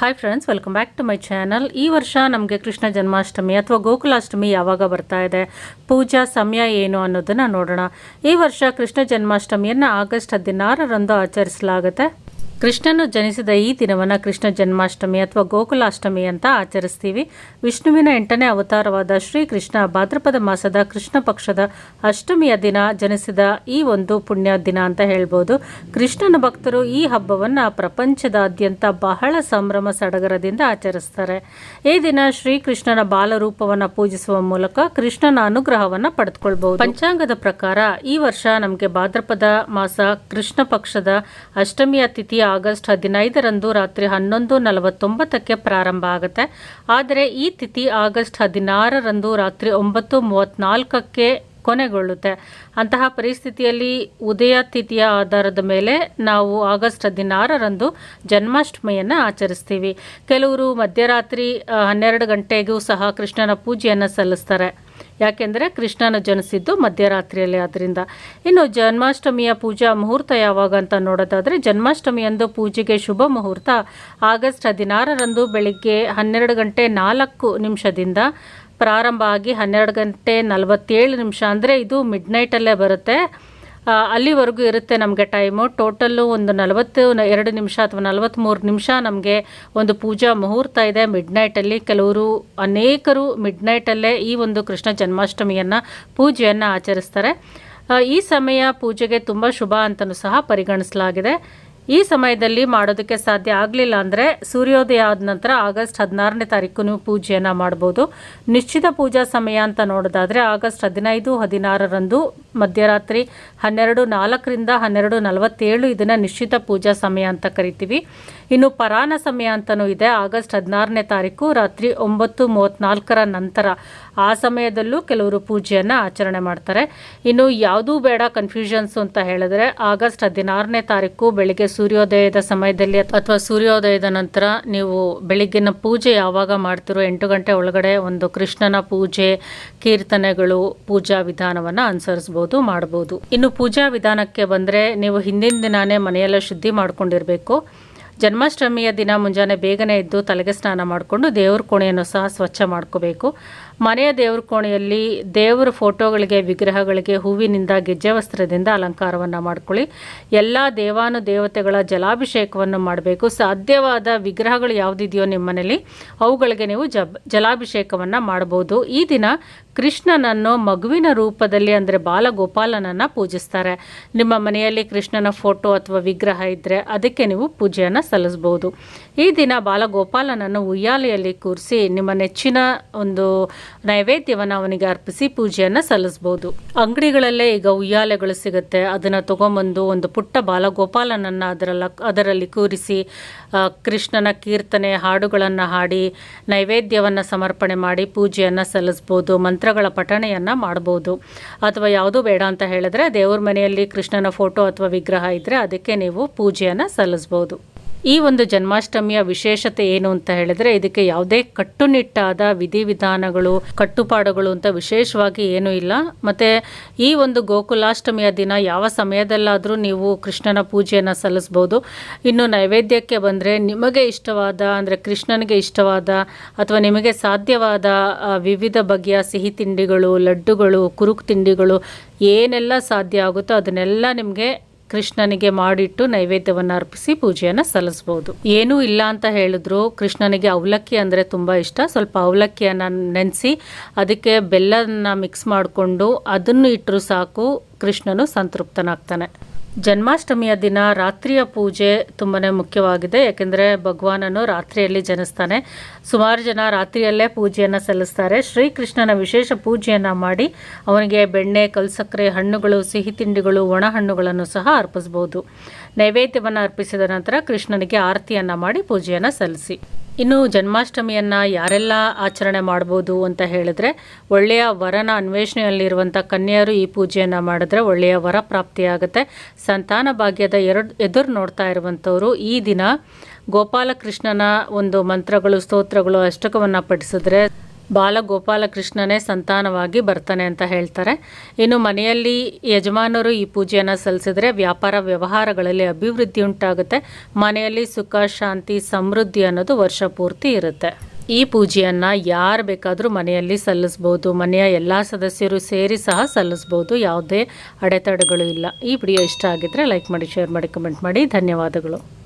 Hi friends welcome back to my channel ಈ ವರ್ಷ ನಮಗೆ ಕೃಷ್ಣ ಜನ್ಮಾಷ್ಟಮಿ ಅಥವಾ ಗೋಕುಲಾಷ್ಟಮಿ ಯಾವಾಗ ಬರ್ತಾ ಇದೆ? ಪೂಜಾ ಸಮಯ ಏನು ಅನ್ನೋದನ್ನು ನೋಡೋಣ. ಈ ವರ್ಷ ಕೃಷ್ಣ ಜನ್ಮಾಷ್ಟಮಿಯನ್ನು ಆಗಸ್ಟ್ ಹದಿನಾರರಂದು ಆಚರಿಸಲಾಗುತ್ತೆ. ಕೃಷ್ಣನು ಜನಿಸಿದ ಈ ದಿನವನ್ನು ಕೃಷ್ಣ ಜನ್ಮಾಷ್ಟಮಿ ಅಥವಾ ಗೋಕುಲಾಷ್ಟಮಿ ಅಂತ ಆಚರಿಸ್ತೀವಿ. ವಿಷ್ಣುವಿನ ಎಂಟನೇ ಅವತಾರವಾದ ಶ್ರೀಕೃಷ್ಣ ಭಾದ್ರಪದ ಮಾಸದ ಕೃಷ್ಣ ಪಕ್ಷದ ಅಷ್ಟಮಿಯ ದಿನ ಜನಿಸಿದ ಈ ಒಂದು ಪುಣ್ಯ ದಿನ ಅಂತ ಹೇಳ್ಬೋದು. ಕೃಷ್ಣನ ಭಕ್ತರು ಈ ಹಬ್ಬವನ್ನು ಪ್ರಪಂಚದಾದ್ಯಂತ ಬಹಳ ಸಂಭ್ರಮ ಸಡಗರದಿಂದ ಆಚರಿಸ್ತಾರೆ. ಈ ದಿನ ಶ್ರೀಕೃಷ್ಣನ ಬಾಲರೂಪವನ್ನು ಪೂಜಿಸುವ ಮೂಲಕ ಕೃಷ್ಣನ ಅನುಗ್ರಹವನ್ನು ಪಡೆದುಕೊಳ್ಬಹುದು. ಪಂಚಾಂಗದ ಪ್ರಕಾರ ಈ ವರ್ಷ ನಮಗೆ ಭಾದ್ರಪದ ಮಾಸ ಕೃಷ್ಣ ಪಕ್ಷದ ಅಷ್ಟಮಿಯ ತಿಥಿ ಆಗಸ್ಟ್ ಹದಿನೈದರಂದು ರಾತ್ರಿ ಹನ್ನೊಂದು ನಲವತ್ತೊಂಬತ್ತಕ್ಕೆ ಪ್ರಾರಂಭ ಆಗುತ್ತೆ. ಆದರೆ ಈ ತಿಥಿ ಆಗಸ್ಟ್ ಹದಿನಾರರಂದು ರಾತ್ರಿ ಒಂಬತ್ತು ಮೂವತ್ತ್ನಾಲ್ಕಕ್ಕೆ ಕೊನೆಗೊಳ್ಳುತ್ತೆ. ಅಂತಹ ಪರಿಸ್ಥಿತಿಯಲ್ಲಿ ಉದಯ ತಿಥಿಯ ಆಧಾರದ ಮೇಲೆ ನಾವು ಆಗಸ್ಟ್ ಹದಿನಾರರಂದು ಜನ್ಮಾಷ್ಟಮಿಯನ್ನು ಆಚರಿಸ್ತೀವಿ. ಕೆಲವರು ಮಧ್ಯರಾತ್ರಿ ಹನ್ನೆರಡು ಗಂಟೆಗೂ ಸಹ ಕೃಷ್ಣನ ಪೂಜೆಯನ್ನು ಸಲ್ಲಿಸ್ತಾರೆ. ಯಾಕೆಂದರೆ ಕೃಷ್ಣನ ಜನಿಸಿದ್ದು ಮಧ್ಯರಾತ್ರಿಯಲ್ಲಿ. ಆದ್ದರಿಂದ ಇನ್ನು ಜನ್ಮಾಷ್ಟಮಿಯ ಪೂಜಾ ಮುಹೂರ್ತ ಯಾವಾಗ ಅಂತ ನೋಡೋದಾದರೆ ಜನ್ಮಾಷ್ಟಮಿಯಂದು ಪೂಜೆಗೆ ಶುಭ ಮುಹೂರ್ತ ಆಗಸ್ಟ್ ಹದಿನಾರರಂದು ಬೆಳಿಗ್ಗೆ ಹನ್ನೆರಡು ಗಂಟೆ ನಾಲ್ಕು ನಿಮಿಷದಿಂದ ಪ್ರಾರಂಭ ಆಗಿ ಹನ್ನೆರಡು ಗಂಟೆ ನಲವತ್ತೇಳು ನಿಮಿಷ. ಅಂದರೆ ಇದು ಮಿಡ್ ನೈಟಲ್ಲೇ ಬರುತ್ತೆ. ಅಲ್ಲಿವರೆಗೂ ಇರುತ್ತೆ ನಮಗೆ ಟೈಮು ಟೋಟಲ್ಲು ಒಂದು ನಲವತ್ತು, ಎರಡು ನಿಮಿಷ ಅಥವಾ ನಲವತ್ತ್ಮೂರು ನಿಮಿಷ ನಮಗೆ ಒಂದು ಪೂಜಾ ಮುಹೂರ್ತ ಇದೆ. ಮಿಡ್ ನೈಟಲ್ಲಿ ಕೆಲವರು, ಅನೇಕರು ಮಿಡ್ ನೈಟಲ್ಲೇ ಈ ಒಂದು ಕೃಷ್ಣ ಜನ್ಮಾಷ್ಟಮಿಯನ್ನು, ಪೂಜೆಯನ್ನು ಆಚರಿಸ್ತಾರೆ. ಈ ಸಮಯ ಪೂಜೆಗೆ ತುಂಬ ಶುಭ ಅಂತಲೂ ಸಹ ಪರಿಗಣಿಸಲಾಗಿದೆ. ಈ ಸಮಯದಲ್ಲಿ ಮಾಡೋದಕ್ಕೆ ಸಾಧ್ಯ ಆಗಲಿಲ್ಲ ಅಂದರೆ ಸೂರ್ಯೋದಯ ಆದ ನಂತರ ಆಗಸ್ಟ್ ಹದಿನಾರನೇ ತಾರೀಕು ನೀವು ಪೂಜೆಯನ್ನು ಮಾಡ್ಬೋದು. ನಿಶ್ಚಿತ ಪೂಜಾ ಸಮಯ ಅಂತ ನೋಡೋದಾದರೆ ಆಗಸ್ಟ್ ಹದಿನೈದು, ಹದಿನಾರರಂದು ಮಧ್ಯರಾತ್ರಿ ಹನ್ನೆರಡು ನಾಲ್ಕರಿಂದ ಹನ್ನೆರಡು ನಲವತ್ತೇಳು ಇದನ್ನು ನಿಶ್ಚಿತ ಪೂಜಾ ಸಮಯ ಅಂತ ಕರಿತೀವಿ. ಇನ್ನು ಪರಾನ ಸಮಯ ಅಂತಲೂ ಇದೆ. ಆಗಸ್ಟ್ ಹದಿನಾರನೇ ತಾರೀಕು ರಾತ್ರಿ ಒಂಬತ್ತು ಮೂವತ್ತ್ನಾಲ್ಕರ ನಂತರ ಆ ಸಮಯದಲ್ಲೂ ಕೆಲವರು ಪೂಜೆಯನ್ನು ಆಚರಣೆ ಮಾಡ್ತಾರೆ. ಇನ್ನು ಯಾವುದೂ ಬೇಡ ಕನ್ಫ್ಯೂಷನ್ಸು ಅಂತ ಹೇಳಿದ್ರೆ ಆಗಸ್ಟ್ ಹದಿನಾರನೇ ತಾರೀಕು ಬೆಳಿಗ್ಗೆ ಸೂರ್ಯೋದಯದ ಸಮಯದಲ್ಲಿ ಅಥವಾ ಸೂರ್ಯೋದಯದ ನಂತರ ನೀವು ಬೆಳಿಗ್ಗಿನ ಪೂಜೆ ಯಾವಾಗ ಮಾಡ್ತಿರೋ ಎಂಟು ಗಂಟೆ ಒಳಗಡೆ ಒಂದು ಕೃಷ್ಣನ ಪೂಜೆ, ಕೀರ್ತನೆಗಳು, ಪೂಜಾ ವಿಧಾನವನ್ನು ಅನುಸರಿಸ್ಬೋದು. ಮಾಡ್ಬೋದು ಇನ್ನು ಪೂಜಾ ವಿಧಾನಕ್ಕೆ ಬಂದರೆ ನೀವು ಹಿಂದಿನ ದಿನಾನೇ ಮನೆಯೆಲ್ಲ ಶುದ್ಧಿ ಮಾಡ್ಕೊಂಡಿರಬೇಕು. ಜನ್ಮಾಷ್ಟಮಿಯ ದಿನ ಮುಂಜಾನೆ ಬೇಗನೆ ಎದ್ದು ತಲೆಗೆ ಸ್ನಾನ ಮಾಡಿಕೊಂಡು ದೇವ್ರ ಕೋಣೆಯನ್ನು ಸಹ ಸ್ವಚ್ಛ ಮಾಡ್ಕೋಬೇಕು. ಮನೆಯ ದೇವ್ರ ಕೋಣೆಯಲ್ಲಿ ದೇವರ ಫೋಟೋಗಳಿಗೆ, ವಿಗ್ರಹಗಳಿಗೆ, ಹೂವಿನಿಂದ ಗೆಜ್ಜೆ ವಸ್ತ್ರದಿಂದ ಅಲಂಕಾರವನ್ನು ಮಾಡ್ಕೊಳ್ಳಿ. ಎಲ್ಲ ದೇವಾನು ದೇವತೆಗಳ ಜಲಾಭಿಷೇಕವನ್ನು ಮಾಡಬೇಕು. ಸಾಧ್ಯವಾದ ವಿಗ್ರಹಗಳು ಯಾವುದಿದೆಯೋ ನಿಮ್ಮ ಮನೆಯಲ್ಲಿ ಅವುಗಳಿಗೆ ನೀವು ಜಬ್, ಜಲಾಭಿಷೇಕವನ್ನು ಮಾಡ್ಬೋದು. ಈ ದಿನ ಕೃಷ್ಣನನ್ನು ಮಗುವಿನ ರೂಪದಲ್ಲಿ ಅಂದರೆ ಬಾಲಗೋಪಾಲನನ್ನು ಪೂಜಿಸ್ತಾರೆ. ನಿಮ್ಮ ಮನೆಯಲ್ಲಿ ಕೃಷ್ಣನ ಫೋಟೋ ಅಥವಾ ವಿಗ್ರಹ ಇದ್ದರೆ ಅದಕ್ಕೆ ನೀವು ಪೂಜೆಯನ್ನು ಸಲ್ಲಿಸ್ಬೋದು. ಈ ದಿನ ಬಾಲಗೋಪಾಲನನ್ನು ಉಯ್ಯಾಲೆಯಲ್ಲಿ ಕೂರಿಸಿ ನಿಮ್ಮ ನೆಚ್ಚಿನ ಒಂದು ನೈವೇದ್ಯವನ್ನು ಅವನಿಗೆ ಅರ್ಪಿಸಿ ಪೂಜೆಯನ್ನು ಸಲ್ಲಿಸ್ಬೋದು. ಅಂಗಡಿಗಳಲ್ಲೇ ಈಗ ಉಯ್ಯಾಲೆಗಳು ಸಿಗುತ್ತೆ. ಅದನ್ನು ತೊಗೊಂಬಂದು ಒಂದು ಪುಟ್ಟ ಬಾಲಗೋಪಾಲನನ್ನು ಅದರಲ್ಲ ಅದರಲ್ಲಿ ಕೂರಿಸಿ ಕೃಷ್ಣನ ಕೀರ್ತನೆ ಹಾಡುಗಳನ್ನು ಹಾಡಿ, ನೈವೇದ್ಯವನ್ನು ಸಮರ್ಪಣೆ ಮಾಡಿ ಪೂಜೆಯನ್ನು ಸಲ್ಲಿಸ್ಬೋದು, ಮಂತ್ರಗಳ ಪಠಣೆಯನ್ನು ಮಾಡ್ಬೋದು. ಅಥವಾ ಯಾವುದು ಬೇಡ ಅಂತ ಹೇಳಿದ್ರೆ ದೇವ್ರ ಮನೆಯಲ್ಲಿ ಕೃಷ್ಣನ ಫೋಟೋ ಅಥವಾ ವಿಗ್ರಹ ಇದ್ದರೆ ಅದಕ್ಕೆ ನೀವು ಪೂಜೆಯನ್ನು ಸಲ್ಲಿಸ್ಬೋದು. ಈ ಒಂದು ಜನ್ಮಾಷ್ಟಮಿಯ ವಿಶೇಷತೆ ಏನು ಅಂತ ಹೇಳಿದ್ರೆ ಇದಕ್ಕೆ ಯಾವುದೇ ಕಟ್ಟುನಿಟ್ಟಾದ ವಿಧಿವಿಧಾನಗಳು, ಕಟ್ಟುಪಾಡುಗಳು ಅಂತ ವಿಶೇಷವಾಗಿ ಏನೂ ಇಲ್ಲ. ಮತ್ತೆ ಈ ಒಂದು ಗೋಕುಲಾಷ್ಟಮಿಯ ದಿನ ಯಾವ ಸಮಯದಲ್ಲಾದರೂ ನೀವು ಕೃಷ್ಣನ ಪೂಜೆಯನ್ನು ಸಲ್ಲಿಸ್ಬೋದು. ಇನ್ನು ನೈವೇದ್ಯಕ್ಕೆ ಬಂದರೆ ನಿಮಗೆ ಇಷ್ಟವಾದ, ಅಂದರೆ ಕೃಷ್ಣನಿಗೆ ಇಷ್ಟವಾದ ಅಥವಾ ನಿಮಗೆ ಸಾಧ್ಯವಾದ ವಿವಿಧ ಬಗೆಯ ಸಿಹಿ ತಿಂಡಿಗಳು, ಲಡ್ಡುಗಳು, ಕುರುಕು ತಿಂಡಿಗಳು ಏನೆಲ್ಲ ಸಾಧ್ಯ ಆಗುತ್ತೋ ಅದನ್ನೆಲ್ಲ ನಿಮಗೆ ಕೃಷ್ಣನಿಗೆ ಮಾಡಿಟ್ಟು ನೈವೇದ್ಯವನ್ನು ಅರ್ಪಿಸಿ ಪೂಜೆಯನ್ನು ಸಲ್ಲಿಸ್ಬೋದು. ಏನೂ ಇಲ್ಲ ಅಂತ ಹೇಳಿದ್ರು. ಕೃಷ್ಣನಿಗೆ ಅವಲಕ್ಕಿ ಅಂದರೆ ತುಂಬ ಇಷ್ಟ. ಸ್ವಲ್ಪ ಅವಲಕ್ಕಿಯನ್ನು ನೆನೆಸಿ ಅದಕ್ಕೆ ಬೆಲ್ಲನ ಮಿಕ್ಸ್ ಮಾಡಿಕೊಂಡು ಅದನ್ನು ಇಟ್ಟರೂ ಸಾಕು. ಕೃಷ್ಣನು ಸಂತೃಪ್ತನಾಗ್ತಾನೆ. ಜನ್ಮಾಷ್ಟಮಿಯ ದಿನ ರಾತ್ರಿಯ ಪೂಜೆ ತುಂಬಾ ಮುಖ್ಯವಾಗಿದೆ. ಯಾಕೆಂದರೆ ಭಗವಾನನು ರಾತ್ರಿಯಲ್ಲಿ ಜನಿಸ್ತಾನೆ. ಸುಮಾರು ಜನ ರಾತ್ರಿಯಲ್ಲೇ ಪೂಜೆಯನ್ನು ಸಲ್ಲಿಸ್ತಾರೆ. ಶ್ರೀಕೃಷ್ಣನ ವಿಶೇಷ ಪೂಜೆಯನ್ನು ಮಾಡಿ ಅವನಿಗೆ ಬೆಣ್ಣೆ, ಕಲ್ಸಕ್ಕರೆ, ಹಣ್ಣುಗಳು, ಸಿಹಿ ತಿಂಡಿಗಳು, ಒಣ ಹಣ್ಣುಗಳನ್ನು ಸಹ ಅರ್ಪಿಸ್ಬೋದು. ನೈವೇದ್ಯವನ್ನು ಅರ್ಪಿಸಿದ ನಂತರ ಕೃಷ್ಣನಿಗೆ ಆರತಿಯನ್ನು ಮಾಡಿ ಪೂಜೆಯನ್ನು ಸಲ್ಲಿಸಿ. ಇನ್ನು ಜನ್ಮಾಷ್ಟಮಿಯನ್ನು ಯಾರೆಲ್ಲ ಆಚರಣೆ ಮಾಡ್ಬೋದು ಅಂತ ಹೇಳಿದ್ರೆ, ಒಳ್ಳೆಯ ವರನ ಅನ್ವೇಷಣೆಯಲ್ಲಿರುವಂಥ ಕನ್ಯೆಯರು ಈ ಪೂಜೆಯನ್ನು ಮಾಡಿದ್ರೆ ಒಳ್ಳೆಯ ವರ ಪ್ರಾಪ್ತಿಯಾಗುತ್ತೆ. ಸಂತಾನ ಭಾಗ್ಯದ ಎರಡು, ಎದುರು ನೋಡ್ತಾ ಇರುವಂಥವರು ಈ ದಿನ ಗೋಪಾಲಕೃಷ್ಣನ ಒಂದು ಮಂತ್ರಗಳು, ಸ್ತೋತ್ರಗಳು, ಅಷ್ಟಕವನ್ನು ಪಠಿಸಿದ್ರೆ ಬಾಲಗೋಪಾಲಕೃಷ್ಣನೇ ಸಂತಾನವಾಗಿ ಬರ್ತಾನೆ ಅಂತ ಹೇಳ್ತಾರೆ. ಇನ್ನು ಮನೆಯಲ್ಲಿ ಯಜಮಾನರು ಈ ಪೂಜೆಯನ್ನು ಸಲ್ಲಿಸಿದ್ರೆ ವ್ಯಾಪಾರ ವ್ಯವಹಾರಗಳಲ್ಲಿ ಅಭಿವೃದ್ಧಿ ಉಂಟಾಗುತ್ತೆ. ಮನೆಯಲ್ಲಿ ಸುಖ, ಶಾಂತಿ, ಸಮೃದ್ಧಿ ಅನ್ನೋದು ವರ್ಷ ಪೂರ್ತಿ ಇರುತ್ತೆ. ಈ ಪೂಜೆಯನ್ನು ಯಾರು ಬೇಕಾದರೂ ಮನೆಯಲ್ಲಿ ಸಲ್ಲಿಸ್ಬೋದು. ಮನೆಯ ಎಲ್ಲ ಸದಸ್ಯರು ಸೇರಿ ಸಹ ಸಲ್ಲಿಸ್ಬೋದು. ಯಾವುದೇ ಅಡೆತಡೆಗಳು ಇಲ್ಲ. ಈ ವಿಡಿಯೋ ಇಷ್ಟ ಆಗಿದ್ದರೆ ಲೈಕ್ ಮಾಡಿ ಶೇರ್ ಮಾಡಿ ಕಮೆಂಟ್ ಮಾಡಿ. ಧನ್ಯವಾದಗಳು.